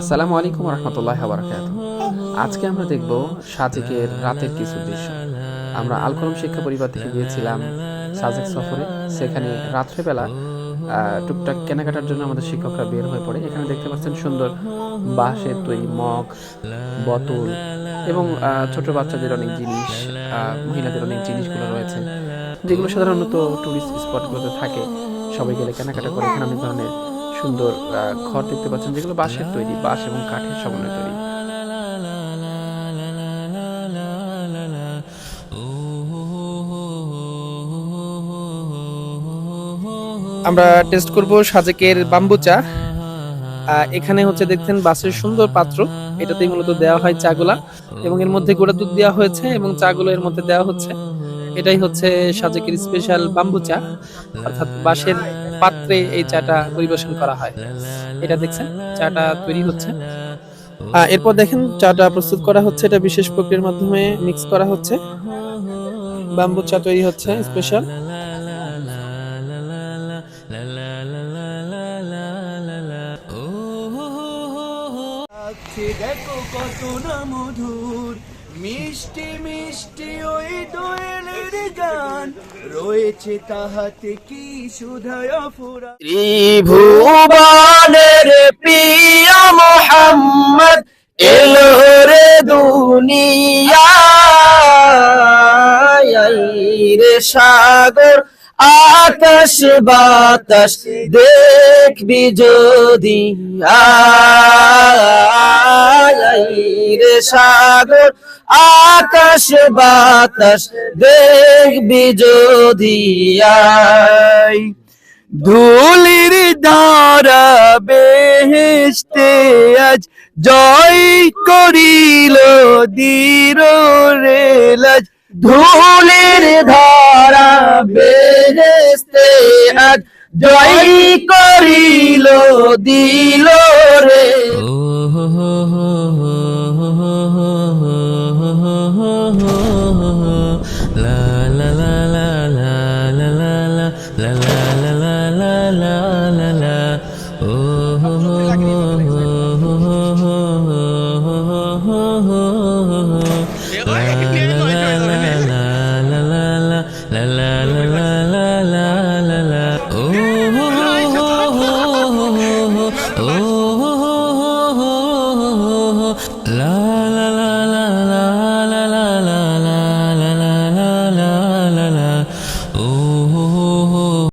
আসসালামু আলাইকুম রহমতুল্লাহ বারাকাত আজকে আমরা দেখব সাজেকের রাতের কিছু দৃশ্য। আমরা আলকলম শিক্ষা পরিবার থেকে গিয়েছিলাম সাজেক সফরে। সেখানে রাত্রেবেলা টুকটাক কেনাকাটার জন্য আমাদের শিক্ষকরা বের হয়ে পড়ে। এখানে দেখতে পাচ্ছেন সুন্দর বাঁশের তৈরি মগ, বোতল এবং ছোট বাচ্চাদের অনেক জিনিস মহিলাদের অনেক জিনিসগুলো রয়েছে, যেগুলো সাধারণত টুরিস্ট স্পটগুলোতে থাকে। সবাই গেলে কেনাকাটা করে। এখানে অনেক ধরনের সুন্দর ঘর দেখতে পাচ্ছেন যেগুলো বাঁশের তৈরি, বাঁশ এবং কাঠের সমন্বয়ে তৈরি। আমরা টেস্ট করব সাজেকের বাম্বু চা। এখানে হচ্ছে দেখছেন বাসের সুন্দর পাত্র। এটাতেই মূলত দেওয়া হয় চাগুলা। এবং এর মধ্যে গোড়া দুধ দেওয়া হয়েছে এবং চাগুলো এর মধ্যে দেওয়া হচ্ছে। এটাই হচ্ছে সাজেকের স্পেশাল বাম্বু চা। অর্থাৎ বাঁশের পাত্রে এই চাটা পরিবেশন করা হয়। এটা দেখছেন, চাটা তৈরি হচ্ছে। এরপর দেখেন চাটা প্রস্তুত করা হচ্ছে, এটা বিশেষ প্রক্রিয়ার মাধ্যমে মিক্স করা হচ্ছে। বাম্বু চা তৈরি হচ্ছে, স্পেশাল। দেখো কত না মধুর, মিষ্টি মিষ্টি ওই দোয়েলের রয়েছে তাহাতে কি সুধায় ফুরা? ত্রিভুবনের প্রিয় মোহাম্মদ এলো রে দুনিয়া রে সাগর। আকাশ বাতাস দেখবি যদি রে সাগর, আকাশ বাতাস দেখবি যদি আয় ধুলির ধারা বেহেশতে আজ জয় করিল দীর রেলাজ ধুলির ধরা বেরেস্তে আজ জয় করিল দিল রে Oh,